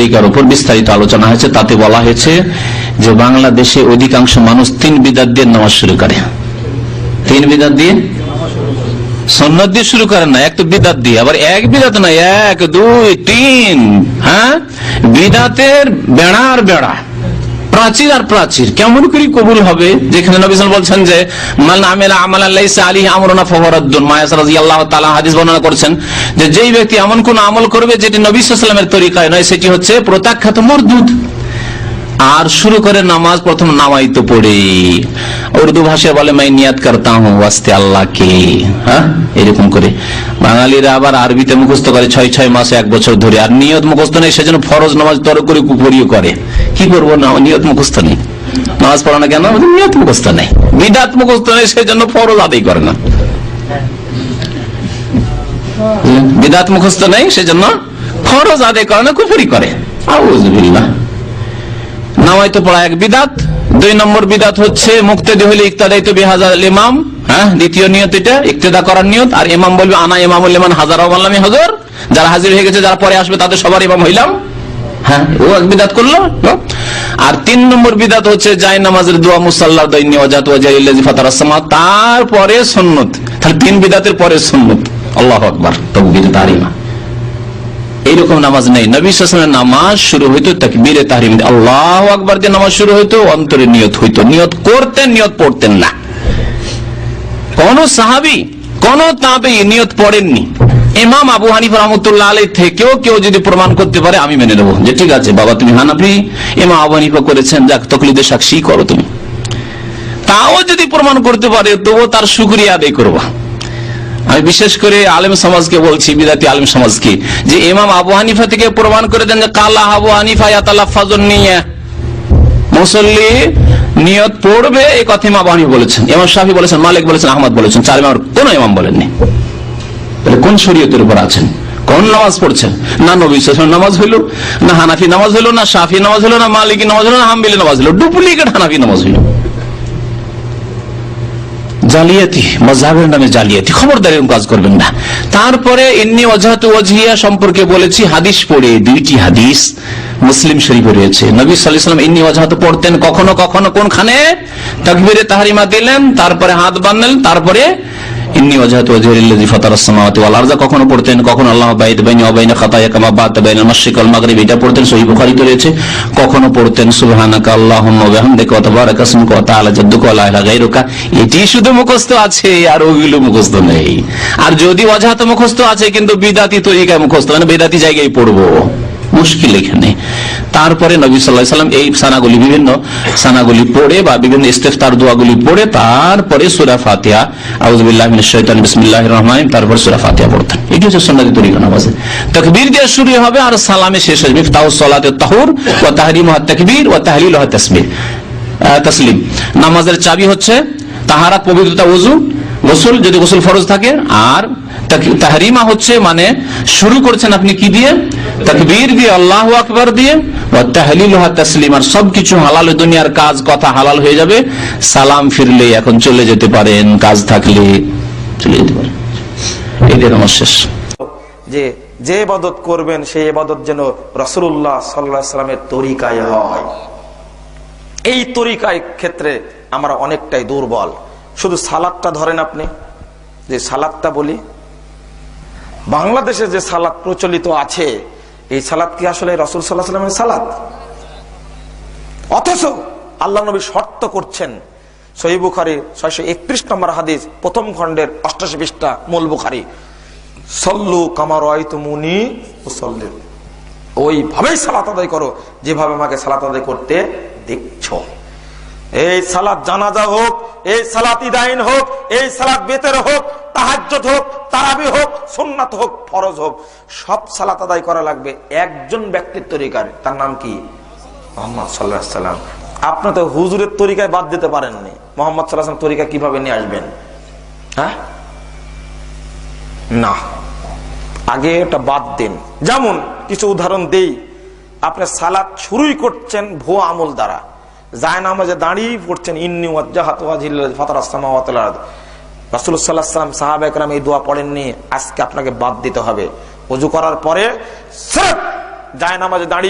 তরিকার উপর বিস্তারিত আলোচনা হয়েছে। তাতে বলা হয়েছে যে বাংলাদেশে অধিকাংশ মানুষ তিন বিদাত দিয়ে নামাজ শুরু করে। তিন বিদাত দিয়ে? সন্ন্যত দিয়ে শুরু করেন না, এক তো বিদাত দিয়ে। আবার এক বিদাত না, এক, দুই, তিন হ্যাঁ? বিদাতের বেড়া আর বেড়া। প্রাচীর আর প্রাচীর, কেমন করে কবুল হবে? যেখানে নবিসাল বলছেন যে মাল আমেলা আমাল আল্লাহ আলী আমরনা ফহরদ্দুন মায়াস রাদিয়াল্লাহু তাআলা হাদিস বর্ণনা করছেন যে, যেই ব্যক্তি এমন কোন আমল করবে যেটি নবী সাল্লামের তরিকায় নয়, সেটি হচ্ছে প্রত্যাখ্যাত মরদুদ। আর শুরু করে নামাজ প্রথম নামাইতো পড়ে। উর্দু ভাষায় বলে, মাই নিয়াত করতা হুঁ ওয়াস্তে আল্লাহকে। হ্যাঁ? এরকম করে। বাঙালিরা আবার আরবিতে মুখস্থ করে ছয় ছয় মাসে, এক বছর ধরে। আর নিয়ত মুখস্থ নেই, সেজন্য ফরজ নামাজ তর করে কুপুরিও করে। কি করব? না, নিয়ত মুখস্থ নেই। নামাজ পড়ানো কেন? নিয়ত মুখস্থ নেই। বিদাত মুখস্থ নেই, সেজন্য ফরজ আদায় করে না? বিদাত মুখস্থ নেই, সেজন্য ফরজ আদায় করে না, কুপুরি করে। আউযুবিল্লাহ নামাইতো পড়া এক বিদাত। দুই নম্বর বিদাত হচ্ছে মুক্তি হলে ইকতাদাই তো বিহাজার ইমাম হ্যাঁ? দ্বিতীয় নিয়ত এটা, ইকতেদা করার নিয়ত। আর ইমাম বলবে, আনা ইমাম ইমান হাজার আল্লামি হজর। যারা হাজির হয়ে গেছে, যারা পরে আসবে, তাদের সবার ইমাম হইলাম। হ্যাঁ? ও এক বিদাত করল। আর তিন নম্বর বিদাত হচ্ছে জাই নামাজের দোয়া মুসাল্লাহ দৈন্য ওজাত ওয়াজাইল্লাজি ফাতারাসমা তারপরে সুন্নত। তাহলে তিন বিদাতের পরে সুন্নত। আল্লাহ আকবার। তকবীর তারিমা। এইরকম নামাজ নেই। নবী সালামের নামাজ শুরু হইতো তাকবীরে তাহরিম আল্লাহ আকবর দিয়ে নামাজ শুরু হইতো, অন্তরে নিয়ত হইতো। নিয়ত করতেন, নিয়ত পড়তেন না। কোন সাহাবি, কোন তাবে নিয়ত পড়েননি। ইমাম আবু হানিফ রহমতুল্লাহ আলাই থেকেও কেউ যদি প্রমাণ করতে পারে, আমি মেনে নেব। যে ঠিক আছে, বাবা তুমি হানাফি ইমাম আবু হানিফা করেছেন, যাক, তকলিদের সাক্ষী করো তুমি। তাও যদি প্রমাণ করতে পারে, তবুও তার শুক্রিয়া আদায় করবা। আমি বিশেষ করে আলেম সমাজকে বলছি, বিদাতি আলেম সমাজকে, যে ইমাম আবু হানিফা থেকে প্রমাণ করে দেন যে কালা আবু হানিফা ইয়াতালাফাজুন নিয়ে। মুসল্লি নিয়ত পড়বে এই কথা ইমাম আবু হানিফা বলেছেন, ইমাম শাফি বলেছেন, মালিক বলেছেন, আহমদ বলেছেন, চার ইমাম, কোন ইমাম বলেননি তাহলে কোন শরীয়তের উপর আছেন? কোন নামাজ পড়ছেন? না নবী সাল্লাল্লাহু নামাজ হইল, না হানাফি নামাজ হইল, না শাফি নামাজ হইল, না মালিকি নামাজ হইল, না হাম্বিলি নামাজ হইল, ডুপ্লিকেট হানাফি নামাজ হইল। জালিয়াতি মজাবের নামে জালিয়াতি। খবরদার কাজ করবেন না। তারপরে এমনি অজাহাত ওয়াজিয়া সম্পর্কে বলেছি, হাদিস পড়ে, দুইটি হাদিস মুসলিম শরীফে রয়েছে। নবী সাল্লাম ইন্নি অজাহাত পড়তেন কখনো কখনো কোনখানে? তাকবিরে তাহারিমা দিলেন, তারপরে হাত বাঁধলেন, তারপরে ফাতারাস সামাওয়াতি ওয়াল কখনো পড়তেন, কখনো আল্লাহ বাইদ বাইনি খাতায়া কামা বাত বাইনাল মাশরিক ওয়াল মাগরিব। এটা পড়তেন, সহিহ বুখারীতে রয়েছে। কখনো পড়তেন, সুবহানাকা আল্লাহুম্মা ওয়া বিহামদিকা ওয়া তাবারাকা ইসমুকা ওয়া তাআলা জাদ্দুকা ওয়া লা ইলাহা গায়রুকা। এটি শুধু মুখস্থ আছে, আর ওগুলো মুখস্থ নেই। আর যদি ওয়াজহাত মুখস্থ আছে, কিন্তু বিদাতি তরিকায় মুখস্থ মানে বিদাতি জায়গায় পড়ব। মুশকিল এখানে। তারপরে নবী সাল্লাহ সাল্লাম এই সানাগুলি বিভিন্ন সানাগুলি পড়ে বা বিভিন্ন ইস্তেফতার দোয়াগুলি পড়ে তারপরে সুরা ফাতিহা আউযুবিল্লাহি মিনাশ শাইতানির বিসমিল্লাহির রহমানির তারপর সুরা ফাতিহা পড়তেন এটি হচ্ছে সুন্নতি তরিকা নামাজে তাকবীর দিয়ে শুরু হবে আর সালামে শেষ হবে। মিফতাহু সালাতে তাহুর ওয়া তাহরিমুহা তাকবীর ও তাহলিলুহা তাসবিহ আহ, তসলিম। নামাজের চাবি হচ্ছে তাহারাত পবিত্রতা ওযু গোসল, যদি গোসল ফরজ থাকে, আর তাহরিমা হচ্ছে মানে শুরু করছেন আপনি কি দিয়ে? তাকবীর দিয়ে, আল্লাহ আকবার দিয়ে তাহলিলুহা তাসলিম আর সবকিছু হালাল দুনিয়ার কাজ কথা হালাল হয়ে যাবে। সালাম ফিরলে এখন চলে যেতে পারেন, কাজ থাকলে চলে যেতে পারেন। আমার শেষ। যে যে এবাদত করবেন, সেই এবাদত যেন রসুল্লাহ সাল্লাহ সাল্লামের তরিকায় হয়। এই তরিকায় ক্ষেত্রে আমরা অনেকটাই দুর্বল। শুধু সালাদটা ধরেন আপনি, যে সালাদটা বলি, বাংলাদেশে যে সালাদ প্রচলিত আছে, এই সালাদ কি আসলে রসুল সাল্লাহ সাল্লামের সালাদ? অথচ আল্লাহ নবী শর্ত করছেন, সহি বুখারি ছয়শো একত্রিশ নম্বর হাদিস, প্রথম খণ্ডের অষ্টাশি পৃষ্ঠা, মূল বুখারি, সল্লু কামার মুনি মুসল্লি ওইভাবেই সালাত আদায় করো, যেভাবে আমাকে সালাত আদায় করতে দেখছ। এই সালাত জানাজা হোক এই সালাত ইদাইন হোক, এই সালাত বেতের হোক তাহাজ্জত হোক, তারাবি হোক, সুন্নাত হোক, ফরজ হোক, সব সালাত আদায় করা লাগবে একজন ব্যক্তির তরিকার। তার নাম কি? মোহাম্মদ সাল্লাহ সাল্লাম। আপনি তো হুজুরের তরিকায় বাদ দিতে পারেননি। মোহাম্মদ সাল্লাহ তরিকা কীভাবে নিয়ে আসবেন? হ্যাঁ? না। আগে এটা বাদ দিন। যেমন, কিছু উদাহরণ দেই। আপনি সালাদ শুরুই করছেন ভুয়া আমল দ্বারা। যায় নামাজে দাঁড়িয়ে পড়ছেন, ইন্নি রাসুল্লাহাম সাহাব একরাম এই দোয়া পড়েননি, আজকে আপনাকে বাদ দিতে হবে। উজু করার পরে যায় নামাজে দাঁড়িয়ে